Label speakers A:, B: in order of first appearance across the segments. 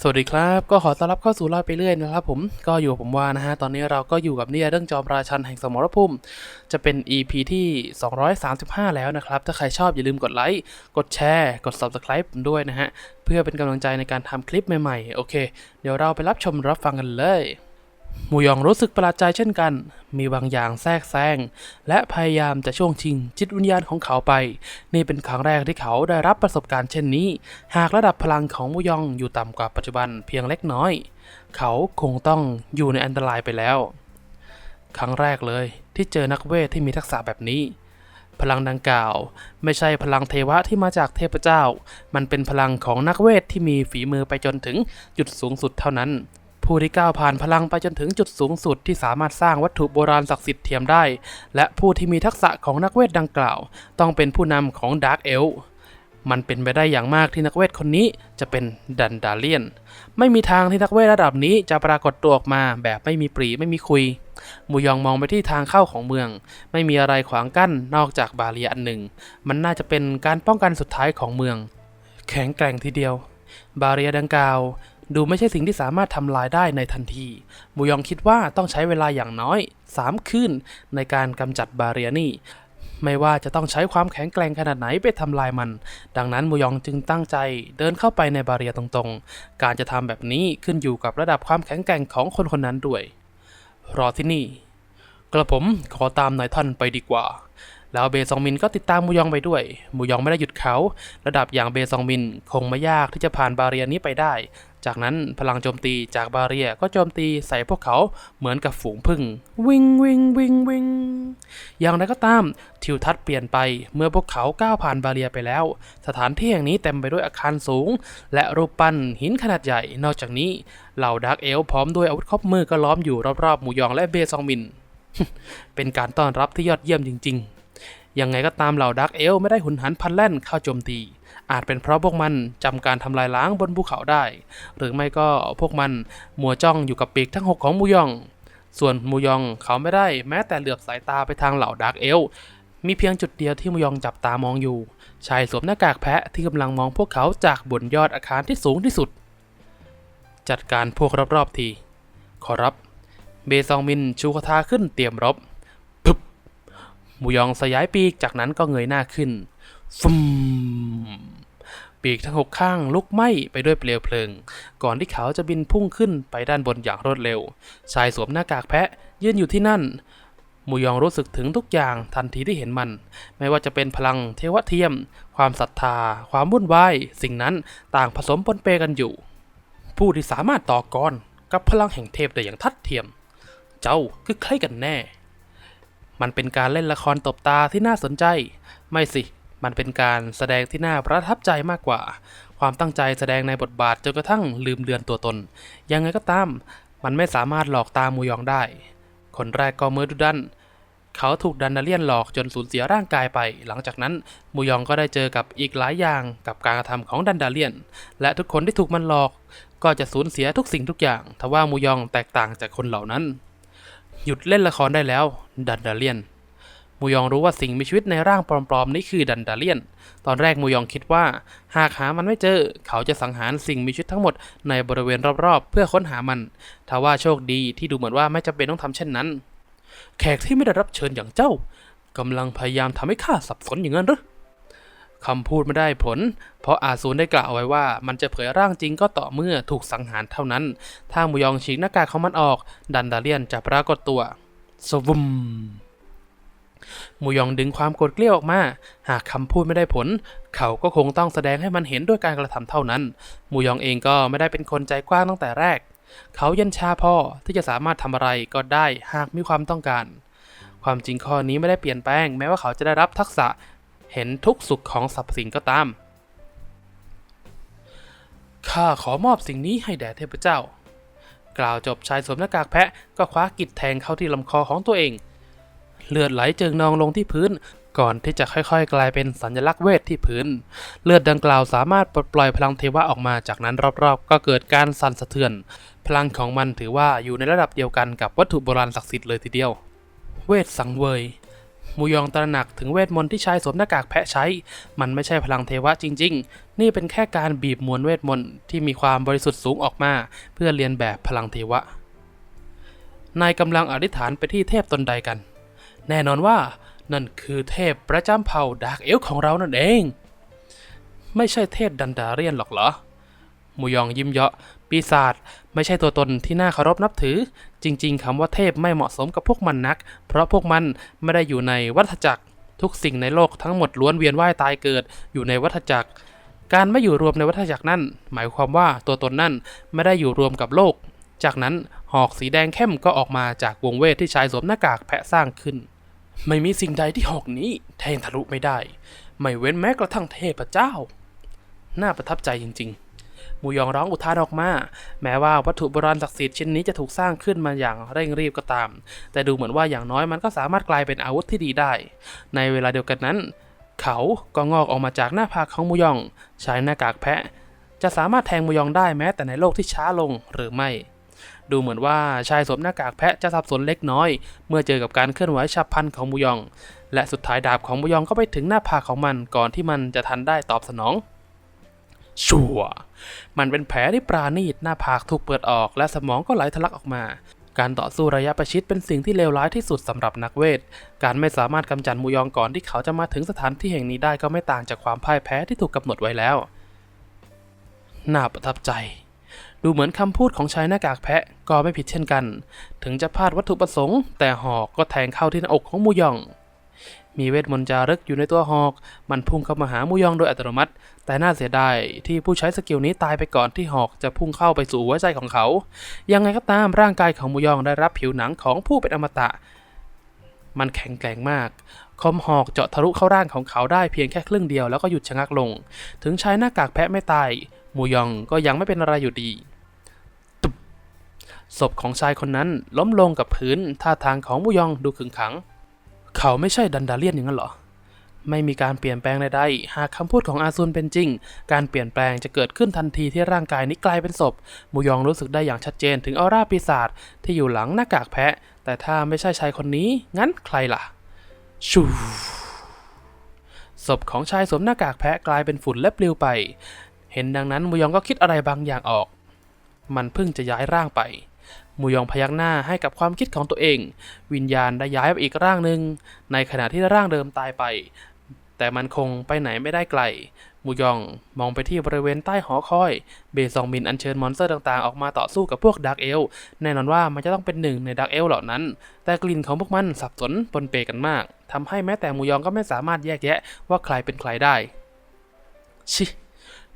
A: สวัสดีครับ ก็ขอต้อนรับเข้าสู่ลอยไปเรื่อยนะครับผมก็อยู่ผมว่านะฮะ ตอนนี้เราก็อยู่กับนิยายเรื่องจอมราชันแห่งสมรภูมิ จะเป็น EP ที่ 235 แล้วนะครับ ถ้าใครชอบอย่าลืมกดไลค์ กดแชร์ กด Subscribe ผมด้วยนะฮะ เพื่อเป็นกำลังใจในการทำคลิปใหม่ๆ โอเค เดี๋ยวเราไปรับชมรับฟังกันเลย หมูยองรู้สึกประหลาดใจเช่นกัน มีบางอย่างแทรกแซงและพยายามจะช่วงชิงจิตวิญญาณของเขาไป นี่เป็นครั้งแรกที่เขาได้รับประสบการณ์เช่นนี้ หากระดับพลังของมูยองอยู่ต่ำกว่าปัจจุบันเพียงเล็กน้อย เขาคงต้องอยู่ในอันตรายไปแล้ว ครั้งแรกเลยที่เจอนักเวทที่มีทักษะแบบนี้ พลังดังกล่าว ไม่ใช่พลังเทวะที่มาจากเทพเจ้า มันเป็นพลังของนักเวทที่มีฝีมือไปจนถึงจุดสูงสุดเท่านั้น ผู้ที่ก้าวผ่านพลังไปจนถึงจุดสูงสุดที่สามารถสร้างวัตถุโบราณศักดิ์สิทธิ์เทียมได้ และผู้ที่มีทักษะของนักเวทดังกล่าว ต้องเป็นผู้นำของดาร์กเอลมันเป็นไปได้อย่างมากที่นักเวทคนนี้จะเป็นดันดาเลียน ไม่มีทางที่นักเวทระดับนี้จะปรากฏตัวออกมาแบบไม่มีปรีไม่มีคุย มูยองมองไปที่ทางเข้าของเมือง ไม่มีอะไรขวางกั้นนอกจากบาเรียอันหนึ่ง มันน่าจะเป็นการป้องกันสุดท้ายของเมือง แข็งแกร่งทีเดียว บาเรียดังกล่าว ดูไม่ใช่สิ่งที่สามารถทำลายได้ในทันทีมูยองคิดว่าต้องใช้เวลาอย่างน้อย 3 คืน ในการกำจัดบาเรียนี่ไม่ว่าจะต้องใช้ความแข็งแกร่งขนาดไหนไปทำลายมัน ดังนั้นมูยองจึงตั้งใจเดินเข้าไปในบาเรียตรงๆ การจะทำแบบนี้ขึ้นอยู่กับระดับความแข็งแกร่งของคนคนนั้นด้วย รอที่นี่ กระผมขอตามนายท่านไปดีกว่า แล้วเบซองมินก็ติดตามมูยองไปด้วย มูยองไม่ได้หยุดเขา ระดับอย่างเบซองมินคงไม่ยากที่จะผ่านบาเรียนี้ไปได้ จากนั้นพลังโจมตีจากบาเรียก็โจมตีใส่พวกเขาเหมือนกับฝูงผึ้งวิงวิงวิงวิงอย่างไรก็ตามทิวทัศน์เปลี่ยนไปเมื่อพวกเขาก้าวผ่านบาเรียไปแล้ว สถานที่แห่งนี้เต็มไปด้วยอาคารสูง และรูปปั้นหินขนาดใหญ่ นอกจากนี้เหล่าดักเอลพร้อมด้วยอาวุธครบมือก็ล้อมอยู่รอบๆมูยองและเบซองมิน เป็นการต้อนรับที่ยอดเยี่ยมจริง ๆ ยังไงก็ตามเหล่าดักเอลไม่ได้หุนหันพันแล่นเข้าโจมตี อาจเป็นเพราะพวกมันจำการทำลายล้างบนภูเขาได้ หรือไม่ก็พวกมันมัวจ้องอยู่กับปีกทั้งหกของมูยอง ส่วนมูยองเขาไม่ได้แม้แต่เหลือบสายตาไปทางเหล่าดักเอลมีเพียงจุดเดียวที่มูยองจับตามองอยู่ ชายสวมหน้ากากแพะที่กำลังมองพวกเขาจากบนยอดอาคารที่สูงที่สุด จัดการพวกรอบๆที ขอรับ เบซองมินชูคาถาขึ้นเตรียมรบ มูยองสยายปีกจากนั้นก็เงยหน้าขึ้นฟุมปีกทั้งหกข้างลุกไหม้ไปด้วยเปลวเพลิง ก่อนที่เขาจะบินพุ่งขึ้นไปด้านบนอย่างรวดเร็ว ชายสวมหน้ากากแพะยืนอยู่ที่นั่น มูยองรู้สึกถึงทุกอย่างทันทีที่เห็นมัน ไม่ว่าจะเป็นพลังเทวเทียม ความศรัทธา ความวุ่นวาย สิ่งนั้นต่างผสมปนเปกันอยู่ ผู้ที่สามารถต่อกรกับพลังแห่งเทพได้อย่างทัดเทียม เจ้าคือใครกันแน่ มันเป็นการเล่นละครตบตาที่น่าสนใจ ไม่สิ มันเป็นการแสดงที่น่าประทับใจมากกว่า ความตั้งใจแสดงในบทบาทจนกระทั่งลืมเลือนตัวตน ยังไงก็ตาม มันไม่สามารถหลอกตามูยองได้ คนแรกก็เมอร์ดูดันเขาถูกดันดาเลียนหลอกจนสูญเสียร่างกายไป หลังจากนั้นมูยองก็ได้เจอกับอีกหลายอย่างกับการกระทำของดันดาเลียน และทุกคนที่ถูกมันหลอก ก็จะสูญเสียทุกสิ่งทุกอย่าง ทว่ามูยองแตกต่างจากคนเหล่านั้น หยุดเล่นละครได้แล้ว ดันดาเลียน มูยองรู้ว่าสิ่งมีชีวิตในร่างปลอมๆนี้คือดันดาเลียน ตอนแรกมูยองคิดว่า หากหามันไม่เจอ เขาจะสังหารสิ่งมีชีวิตทั้งหมดในบริเวณรอบๆ เพื่อค้นหามันทว่าโชคดีที่ดูเหมือนว่าไม่จำเป็นต้องทำเช่นนั้น แขกที่ไม่ได้รับเชิญอย่างเจ้ากำลังพยายามทำให้ข้าสับสนอย่างนั้นหรือ คำพูดไม่ได้ผล เพราะอาซูนได้กล่าวไว้ว่า มันจะเผยร่างจริงก็ต่อเมื่อถูกสังหารเท่านั้น ถ้ามูยองฉีกหน้ากากของมันออก ดันดาเลียนจะปรากฏตัวสวุมมูยองดึงความโกรธเกลี้ยวออกมา หากคำพูดไม่ได้ผล เขาก็คงต้องแสดงให้มันเห็นด้วยการกระทำเท่านั้น มูยองเองก็ไม่ได้เป็นคนใจกว้างตั้งแต่แรก เขาย็นชาพอที่จะสามารถทำอะไรก็ได้หากมีความต้องการ ความจริงข้อนี้ไม่ได้เปลี่ยนแปลง แม้ว่าเขาจะได้รับทักษะ เห็นทุกสุขของสรรพสิ่งก็ตาม ข้าขอมอบสิ่งนี้ให้แด่เทพเจ้า กล่าวจบชายสวมหน้ากากแพะก็คว้ากิจแทงเข้าที่ลำคอของตัวเอง เลือดไหลเจิงนองลงที่พื้นก่อนที่จะค่อยๆ กลายเป็นสัญลักษณ์เวทที่พื้น เลือดดังกล่าวสามารถปลดปล่อยพลังเทวะออกมาจากนั้นรอบๆ ก็เกิดการสั่นสะเทือน พลังของมันถือว่าอยู่ในระดับเดียวกันกับวัตถุโบราณศักดิ์สิทธิ์เลยทีเดียว เวทสังเวย มูยองตระหนักถึงเวทมนต์ที่ชายสวมหน้ากากแพะใช้ มันไม่ใช่พลังเทวะจริง ๆ นี่เป็นแค่การบีบมวลเวทมนต์ที่มีความบริสุทธิ์สูงออกมา เพื่อเรียนแบบพลังเทวะ นายกำลังอธิษฐานไปที่เทพตนใดกัน แน่นอนว่านั่นคือเทพประจำเผ่าดาร์กเอลของเรานั่นเอง ไม่ใช่เทพดันดาเรียนหรอกเหรอมูยองยิ้มเยาะ ปีศาจไม่ใช่ตัวตนที่น่าเคารพนับถือ จริง ๆคำว่าเทพไม่เหมาะสมกับพวกมันนัก เพราะพวกมันไม่ได้อยู่ในวัฏจักร ทุกสิ่งในโลกทั้งหมดล้วนเวียนว่ายตายเกิดอยู่ในวัฏจักร การไม่อยู่รวมในวัฏจักรนั่น หมายความว่าตัวตนนั่นไม่ได้อยู่รวมกับโลก จากนั้นหอกสีแดงเข้มก็ออกมาจากวงเวทที่ชายสวมหน้ากากแพะสร้างขึ้น ไม่มีสิ่งใดที่หอกนี้แทงทะลุไม่ได้ ไม่เว้นแม้กระทั่งเทพเจ้า น่าประทับใจจริง ๆ มูยองร้องอุทานออกมา แม้ว่าวัตถุโบราณศักดิ์สิทธิ์ชิ้นนี้จะถูกสร้างขึ้นมาอย่างเร่งรีบก็ตาม แต่ดูเหมือนว่าอย่างน้อยมันก็สามารถกลายเป็นอาวุธที่ดีได้ ในเวลาเดียวกันนั้น เขาก็งอกออกมาจากหน้าผากของมูยอง ใช้หน้ากากแพะ จะสามารถแทงมูยองได้แม้แต่ในโลกที่ช้าลงหรือไม่ดูเหมือนว่าชายสวมหน้ากากแพะจะสับสนเล็กน้อย เมื่อเจอกับการเคลื่อนไหวฉับพลันของมูยอง และสุดท้ายดาบของมูยองก็ไปถึงหน้าผากของมันก่อนที่มันจะทันได้ตอบสนอง ชัวมันเป็นแผลที่ปราณีตหน้าผากถูกเปิดออก และสมองก็ไหลทะลักออกมา การต่อสู้ระยะประชิดเป็นสิ่งที่เลวร้ายที่สุดสำหรับนักเวท การไม่สามารถกำจัดมูยองก่อนที่เขาจะมาถึงสถานที่แห่งนี้ได้ก็ไม่ต่างจากความพ่ายแพ้ที่ถูกกำหนดไว้แล้ว น่าประทับใจ ดูเหมือนคำพูดของชายหน้ากากแพะก็ไม่ผิดเช่นกัน ถึงจะพลาดวัตถุประสงค์ แต่หอกก็แทงเข้าที่หน้าอกของมูยอง มีเวทมนต์จารึกอยู่ในตัวหอก มันพุ่งเข้ามาหามูยองโดยอัตโนมัติ แต่น่าเสียดายที่ผู้ใช้สกิลนี้ตายไปก่อนที่หอกจะพุ่งเข้าไปสู่หัวใจของเขา ยังไงก็ตามร่างกายของมูยองได้รับผิวหนังของผู้เป็นอมตะ มันแข็งแกร่งมาก คมหอกเจาะทะลุเข้าร่างของเขาได้เพียงแค่ครึ่งเดียวแล้วก็หยุดชะงักลง ถึงใช้หน้ากากแพะไม่ตายมูยองก็ยังไม่เป็นอะไรอยู่ดีศพของชายคนนั้นล้มลงกับพื้นท่าทางของมูยองดูขึงขัง เขาไม่ใช่ดันดาเลียนอย่างนั้นหรอ ไม่มีการเปลี่ยนแปลงใดๆ หากคำพูดของอาซุนเป็นจริง การเปลี่ยนแปลงจะเกิดขึ้นทันทีที่ร่างกายนี้กลายเป็นศพ มูยองรู้สึกได้อย่างชัดเจนถึงออร่าปีศาจที่อยู่หลังหน้ากากแพะ แต่ถ้าไม่ใช่ชายคนนี้ งั้นใครล่ะ ชูศพของชายสวมหน้ากากแพะกลายเป็นฝุ่นและปลิวไป เห็นดังนั้นมูยองก็คิดอะไรบางอย่างออก มันเพิ่งจะย้ายร่างไป มูยองพยักหน้าให้กับความคิดของตัวเอง วิญญาณได้ย้ายไปอีกร่างหนึ่งในขณะที่ร่างเดิมตายไป แต่มันคงไปไหนไม่ได้ไกล มูยองมองไปที่บริเวณใต้หอคอย เบซองมินอัญเชิญมอนสเตอร์ต่างๆ ออกมาต่อสู้กับพวกดักเอลแน่นอนว่ามันจะต้องเป็นหนึ่งในดักเอลเหล่านั้น แต่กลิ่นของพวกมันสับสนปนเปกันมากทำให้แม้แต่มูยองก็ไม่สามารถแยกแยะว่าใครเป็นใครได้ ชิ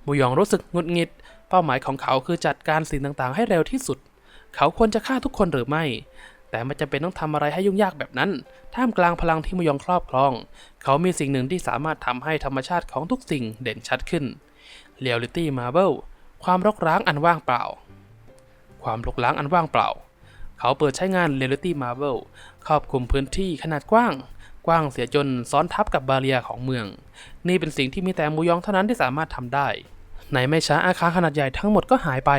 A: มูยองรู้สึกงุดหงิด เป้าหมายของเขาคือจัดการสิ่งต่างๆ ให้เร็วที่สุด เขาควรจะฆ่าทุกคนหรือไม่ แต่ไม่จำเป็นต้องทำอะไรให้ยุ่งยากแบบนั้น ท่ามกลางพลังที่มูยองครอบครอง เขามีสิ่งหนึ่งที่สามารถทำให้ธรรมชาติของทุกสิ่งเด่นชัดขึ้นเรียลลิตี้มาเบลความรกร้างอันว่างเปล่า ความรกร้างอันว่างเปล่า เขาเปิดใช้งาน Reality Marvel ครอบคลุมพื้นที่ขนาดกว้างกว้างเสียจนซ้อนทับกับบาเรียของเมือง นี่เป็นสิ่งที่มีแต่มูยองเท่านั้นที่สามารถทำได้ ในไม่ช้าอาคารขนาดใหญ่ทั้งหมดก็หายไป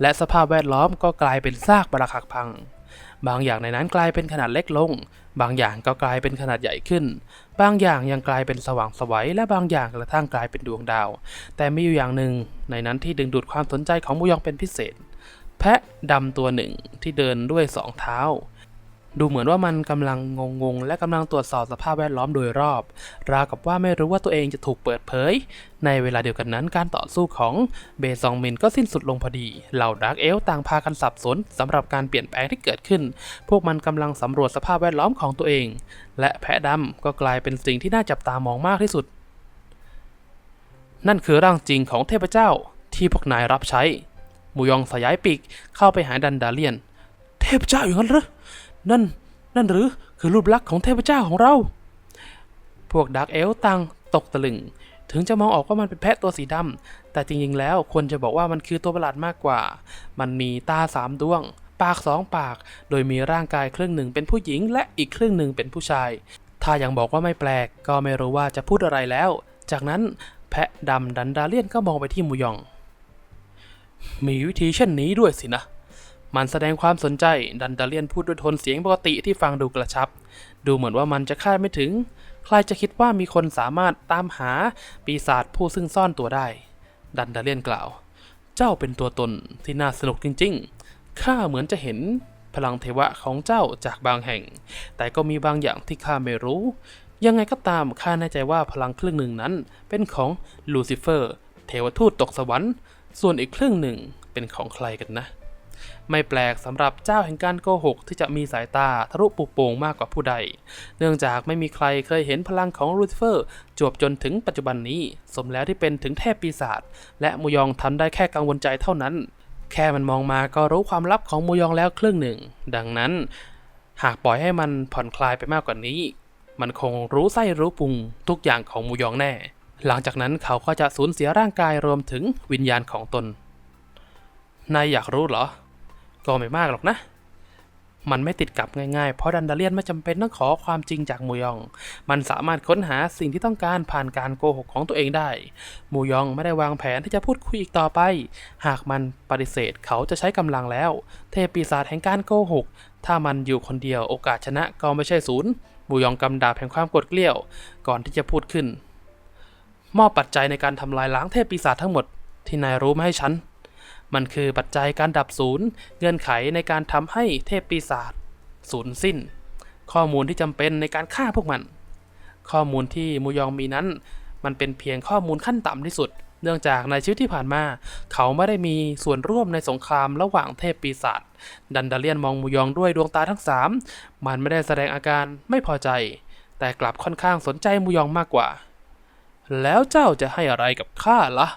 A: และสภาพแวดล้อมก็กลายเป็นซากปรักหักพัง บางอย่างในนั้นกลายเป็นขนาดเล็กลง บางอย่างก็กลายเป็นขนาดใหญ่ขึ้น บางอย่างยังกลายเป็นสว่างสวัยและบางอย่างกระทั่งกลายเป็นดวงดาว แต่มีอยู่อย่างหนึ่ง ในนั้นที่ดึงดูดความสนใจของมูยองเป็นพิเศษ แพะดำตัวหนึ่งที่เดินด้วยสองเท้า ดูเหมือนว่ามันกำลังงงๆ และกำลังตรวจสอบสภาพแวดล้อมโดยรอบ ราวกับว่าไม่รู้ว่าตัวเองจะถูกเปิดเผย ในเวลาเดียวกันนั้นการต่อสู้ของเบซองมินก็สิ้นสุดลงพอดี เหล่าดาร์กเอลต่างพากันสับสนสำหรับการเปลี่ยนแปลงที่เกิดขึ้น พวกมันกำลังสำรวจสภาพแวดล้อมของตัวเอง และแพะดำก็กลายเป็นสิ่งที่น่าจับตามองมากที่สุด นั่นคือร่างจริงของเทพเจ้าที่พวกนายรับใช้มูยองสยายปีกเข้าไปหาดันดาเลียน เทพเจ้าอย่างนั้นหรือ นั่น นั่นหรือคือรูปลักษณ์ของเทพเจ้าของเรา พวกดักเอลตังตกตะลึง ถึงจะมองออกว่ามันเป็นแพะตัวสีดำ แต่จริงๆ แล้วควรจะบอกว่ามันคือตัวประหลาดมากกว่า มันมีตาสามดวง ปากสองปาก โดยมีร่างกายครึ่งหนึ่งเป็นผู้หญิง และอีกครึ่งหนึ่งเป็นผู้ชาย ถ้ายังบอกว่าไม่แปลก ก็ไม่รู้ว่าจะพูดอะไรแล้ว จากนั้นแพะดำดันดาเลียนก็มองไปที่มูยอง มีวิธีเช่นนี้ด้วยสินะ มันแสดงความสนใจดันดาเลียนพูดด้วยโทนเสียงปกติที่ฟังดูกระชับ ดูเหมือนว่ามันจะคาดไม่ถึง ใครจะคิดว่ามีคนสามารถตามหาปีศาจผู้ซึ่งซ่อนตัวได้ ดันดาเลียนกล่าว เจ้าเป็นตัวตนที่น่าสนุกจริงๆ ข้าเหมือนจะเห็นพลังเทวะของเจ้าจากบางแห่ง แต่ก็มีบางอย่างที่ข้าไม่รู้ ยังไงก็ตามข้าแน่ใจว่าพลังครึ่งหนึ่งนั้นเป็นของลูซิเฟอร์ เทวทูตตกสวรรค์ ส่วนอีกครึ่งหนึ่งเป็นของใครกันนะ ไม่แปลกสำหรับเจ้าแห่งการโกหกที่จะมีสายตาทะลุปุโปร่งมากกว่าผู้ใด เนื่องจากไม่มีใครเคยเห็นพลังของลูซิเฟอร์จวบจนถึงปัจจุบันนี้ สมแล้วที่เป็นถึงเทพปีศาจและมูยองทำได้แค่กังวลใจเท่านั้น แค่มันมองมาก็รู้ความลับของมูยองแล้วครึ่งหนึ่ง ดังนั้น หากปล่อยให้มันผ่อนคลายไปมากกว่านี้ มันคงรู้ไส้รู้ปุงทุกอย่างของมูยองแน่ หลังจากนั้นเขาก็จะสูญเสียร่างกายรวมถึงวิญญาณของตนนายอยากรู้เหรอ ก็ไม่มากหรอกนะ มันไม่ติดกับง่ายๆ เพราะดันดาเลียนไม่จำเป็นต้องขอความจริงจากมูยอง มันสามารถค้นหาสิ่งที่ต้องการผ่านการโกหกของตัวเองได้ มูยองไม่ได้วางแผนที่จะพูดคุยอีกต่อไป หากมันปฏิเสธเขาจะใช้กำลังแล้ว เทพปีศาจแห่งการโกหก ถ้ามันอยู่คนเดียวโอกาสชนะก็ไม่ใช่ศูนย์ มูยองกำดาบแห่งความกดเกลี้ยว ก่อนที่จะพูดขึ้น มอบปัจจัยในการทำลายล้างเทพปีศาจทั้งหมด ที่นายรู้มาให้ฉัน มันคือปัจจัยการดับศูนย์เงื่อนไขในการทำให้เทพปีศาจสูญสิ้น ข้อมูลที่จำเป็นในการฆ่าพวกมัน ข้อมูลที่มูยองมีนั้น มันเป็นเพียงข้อมูลขั้นต่ำที่สุด เนื่องจากในชีวิตที่ผ่านมา เขาไม่ได้มีส่วนร่วมในสงครามระหว่างเทพปีศาจดันดาเลียนมองมูยองด้วยดวงตาทั้งสามมันไม่ได้แสดงอาการไม่พอใจ แต่กลับค่อนข้างสนใจมูยองมากกว่า แล้วเจ้าจะให้อะไรกับข้าละ่ะ